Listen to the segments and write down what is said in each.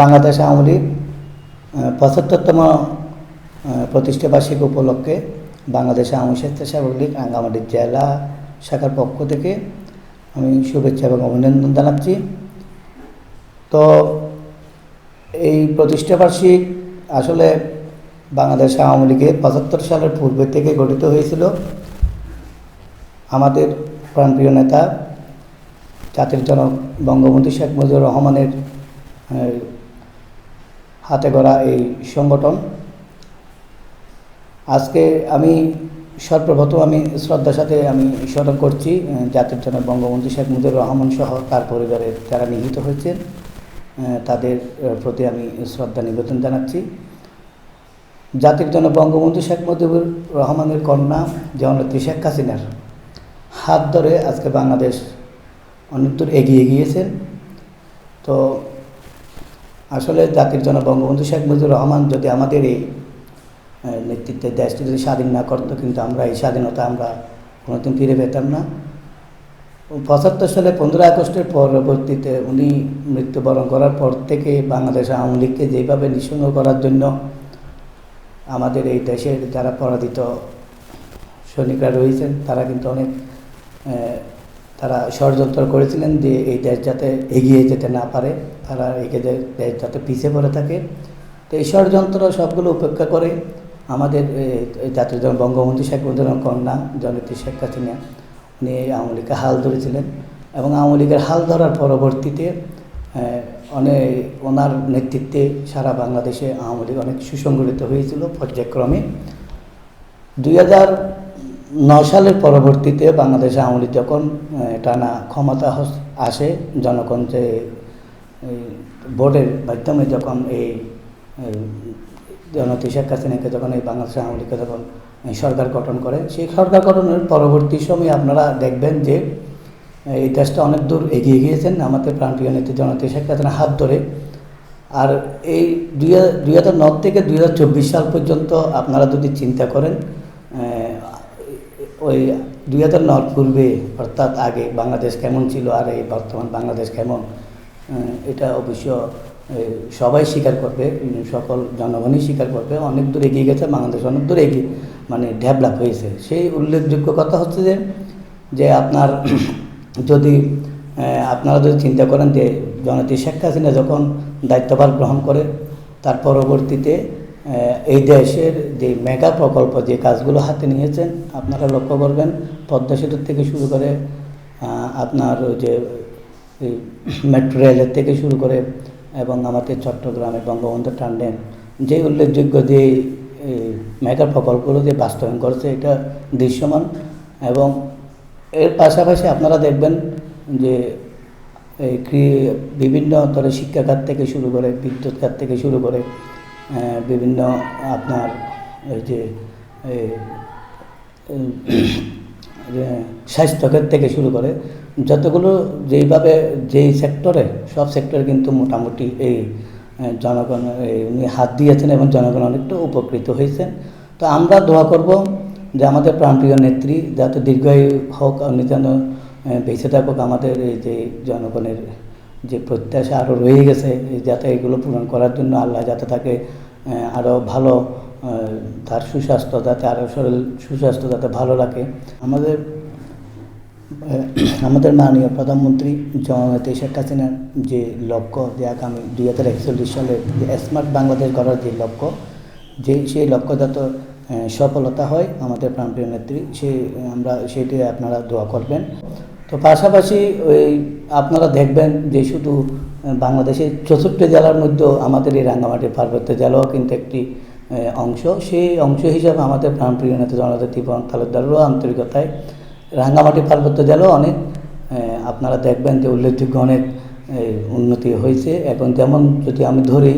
বাংলাদেশ আওয়ামী লীগ পঁচাত্তরতম প্রতিষ্ঠা বার্ষিকী উপলক্ষে বাংলাদেশ আওয়ামী স্বেচ্ছাসেবক লীগ রাঙ্গামাটি জেলা শাখার পক্ষ থেকে আমি শুভেচ্ছা এবং অভিনন্দন জানাচ্ছি। তো এই প্রতিষ্ঠা বার্ষিক আসলে বাংলাদেশ আওয়ামী লীগের পঁচাত্তর সালের পূর্বে থেকে গঠিত হয়েছিল। আমাদের প্রাণপ্রিয় নেতা, জাতির জনক বঙ্গবন্ধু শেখ মুজিবুর রহমানের হাতে গড়া এই সংগঠন। আজকে আমি সর্বপ্রথম আমি শ্রদ্ধার সাথে আমি স্মরণ করছি জাতির জনক বঙ্গবন্ধু শেখ মুজিবুর রহমান সহ তার পরিবারের যারা নিহিত হয়েছেন তাদের প্রতি আমি শ্রদ্ধা নিবেদন জানাচ্ছি। জাতির জনক বঙ্গবন্ধু শেখ মুজিবুর রহমানের কন্যা জননেত্রী শেখ হাসিনার হাত ধরে আজকে বাংলাদেশ অনেক দূর এগিয়ে গিয়েছেন। তো আসলে জাতির জন্য বঙ্গবন্ধু শেখ মুজিবুর রহমান যদি আমাদের এই নেতৃত্বে দেশটি যদি স্বাধীন না করতো, কিন্তু আমরা এই স্বাধীনতা আমরা কোনোদিন ফিরে পেতাম না। পঁচাত্তর সালে পনেরো আগস্টের পরবর্তীতে উনি মৃত্যুবরণ করার পর থেকে বাংলাদেশ আওয়ামী লীগকে যেভাবে নিঃসঙ্গ করার জন্য আমাদের এই দেশের যারা পরাজিত সৈনিকরা রয়েছেন, তারা কিন্তু অনেক তারা ষড়যন্ত্র করেছিলেন যে এই দেশ যাতে এগিয়ে যেতে না পারে, তারা যে- দেশ যাতে পিছিয়ে পড়ে থাকে। তো এই ষড়যন্ত্র সবগুলো উপেক্ষা করে আমাদের জাতীয় জনক বঙ্গবন্ধু শেখ মুজিবুর কন্যা, জননেত্রী শেখ হাসিনা, উনি আওয়ামী লীগকে হাল ধরেছিলেন এবং আওয়ামী লীগের হাল ধরার পরবর্তীতে অনেক ওনার নেতৃত্বে সারা বাংলাদেশে আওয়ামী লীগ অনেক সুসংগঠিত হয়েছিল পর্যায়ক্রমে। দুই হাজার নয় সালের পরবর্তীতে বাংলাদেশ আওয়ামী লীগ যখন টানা ক্ষমতা আসে জনগণ যে ভোটের মাধ্যমে যখন এই জনতি শেখ হাসিনাকে যখন এই বাংলাদেশ আওয়ামী লীগকে যখন সরকার গঠন করে, সেই সরকার গঠনের পরবর্তী সময়ে আপনারা দেখবেন যে, এই দেশটা অনেক দূর এগিয়ে গিয়েছেন, আমাদের প্রাণপ্রিয় নেত্রী জনতি শেখ হাসিনার হাত ধরে। আর এই দুই দুই থেকে দুই হাজার চব্বিশ সাল পর্যন্ত আপনারা যদি চিন্তা করেন ওই দুই হাজার নয় পূর্বে, অর্থাৎ আগে বাংলাদেশ কেমন ছিল আর এই বর্তমান বাংলাদেশ কেমন এটা অবশ্য সবাই স্বীকার করবে, সকল জনগণই স্বীকার করবে। অনেক দূর এগিয়ে গেছে, বাংলাদেশ অনেক দূর এগিয়ে মানে ডেভেলপ হয়েছে। সেই উল্লেখযোগ্য কথা হচ্ছে যে যে আপনার যদি আপনারা যদি চিন্তা করেন যে জনতি শেখ হাসিনা যখন দায়িত্বভার গ্রহণ করে, তার পরবর্তীতে এই দেশের যে মেগা প্রকল্প, যে কাজগুলো হাতে নিয়েছেন, আপনারা লক্ষ্য করবেন, পদ্মা সেতুর থেকে শুরু করে আপনার ওই যে মেট্রো রেলের থেকে শুরু করে এবং আমাদের চট্টগ্রামে বঙ্গবন্ধু টান্ডেন যে উল্লেখযোগ্য যে মেগা প্রকল্পগুলো যে বাস্তবায়ন করেছে, এটা দৃশ্যমান এবং এর পাশাপাশি আপনারা দেখবেন যে বিভিন্ন ধরনের শিক্ষা খাত থেকে শুরু করে বিদ্যুৎ খাত থেকে শুরু করে বিভিন্ন আপনার ওই যে এই, থেকে শুরু করে যতগুলো যেইভাবে যেই সেক্টরে সব সেক্টরে কিন্তু মোটামুটি এই জনগণ উনি হাত দিয়েছেন এবং জনগণ অনেকটা উপকৃত হয়েছেন। তো আমরা দোয়া করব যে আমাদের প্রাণপ্রিয় নেত্রী যাতে দীর্ঘায়ু হোক উনি যেন বেঁচে থাকুক আমাদের এই যে জনগণের যে প্রত্যাশা আরও রয়ে গেছে যাতে এগুলো পূরণ করার জন্য আল্লাহ যাতে তাকে আরও ভালো তার সুস্বাস্থ্য যাতে আরও শরীর, সুস্বাস্থ্য যাতে ভালো রাখে। আমাদের আমাদের মাননীয় প্রধানমন্ত্রী জননেত্রী শেখ হাসিনার যে লক্ষ্য, যে আগামী দুই হাজার একচল্লিশ সালে যে স্মার্ট বাংলাদেশ গড়ার যে লক্ষ্য, যে, সেই লক্ষ্য যাতে সফলতা হয় আমাদের প্রাণপ্রিয় নেত্রী, সে, আমরা, সেটি আপনারা দোয়া করবেন। তো পাশাপাশি ওই আপনারা দেখবেন যে শুধু বাংলাদেশের চতুর্থ জেলার মধ্যেও আমাদের এই রাঙ্গামাটি পার্বত্য জেলাও কিন্তু একটি অংশ। সেই অংশ হিসাবে আমাদের প্রাণপ্রিয় নেতা জনতা তীবন তালুকদারেরও আন্তরিকতায় রাঙ্গামাটি পার্বত্য জেলাও অনেক আপনারা দেখবেন যে উল্লেখযোগ্য অনেক উন্নতি হয়েছে। এখন যেমন যদি আমি ধরি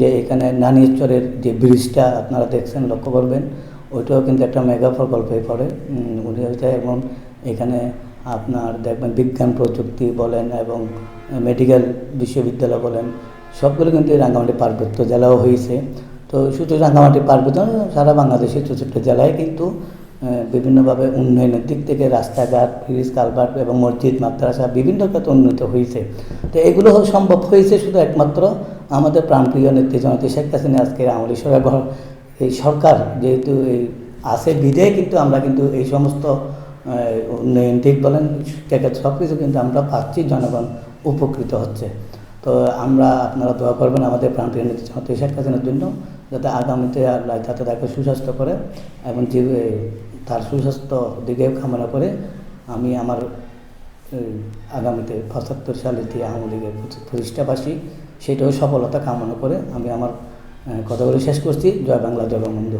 যে এখানে নানিয়েশ্বরের যে ব্রিজটা আপনারা দেখছেন, লক্ষ্য করবেন, ওইটাও কিন্তু একটা মেগা প্রকল্পে পড়ে। উনি হচ্ছে এবং এখানে আপনার দেখবেন বিজ্ঞান প্রযুক্তি বলেন এবং মেডিকেল বিশ্ববিদ্যালয় বলেন, সবগুলো কিন্তু এই রাঙ্গামাটি পার্বত্য জেলাও হয়েছে। তো শুধু রাঙ্গামাটি পার্বত্য সারা বাংলাদেশের ছোটো ছোটো জেলায় কিন্তু বিভিন্নভাবে উন্নয়নের দিক থেকে রাস্তাঘাট, ব্রিজ, কালভার্ট এবং মসজিদ, মাদ্রাসা বিভিন্ন ক্ষেত্রে উন্নত হয়েছে। তো এগুলো সম্ভব হয়েছে শুধু একমাত্র আমাদের প্রাণপ্রিয় নেত্রী জনতা শেখ হাসিনা আজকে আমলি সরকার, এই সরকার যেহেতু এই আছে বিধে কিন্তু আমরা কিন্তু এই সমস্ত উন্নয়ন দিক বলেন সব কিছু কিন্তু আমরা পাচ্ছি, জনগণ উপকৃত হচ্ছে। তো আমরা আপনারা দোয়া করবেন আমাদের প্রাণপ্রিয় নেত্রী জনতা শেখ হাসিনার জন্য, যাতে আগামীতে আল্লাহ যাতে তাকে সুস্বাস্থ্য করে এবং তার সুস্বাস্থ্য দিকে কামনা করে আমি আমার আগামীতে পঁচাত্তর সালে যে আওয়ামী লীগের প্রতি- প্রতিষ্ঠাবাসী, সেটাও সফলতা কামনা করে আমি আমার কথাগুলো শেষ করছি। জয় বাংলা, জয় বঙ্গবন্ধু।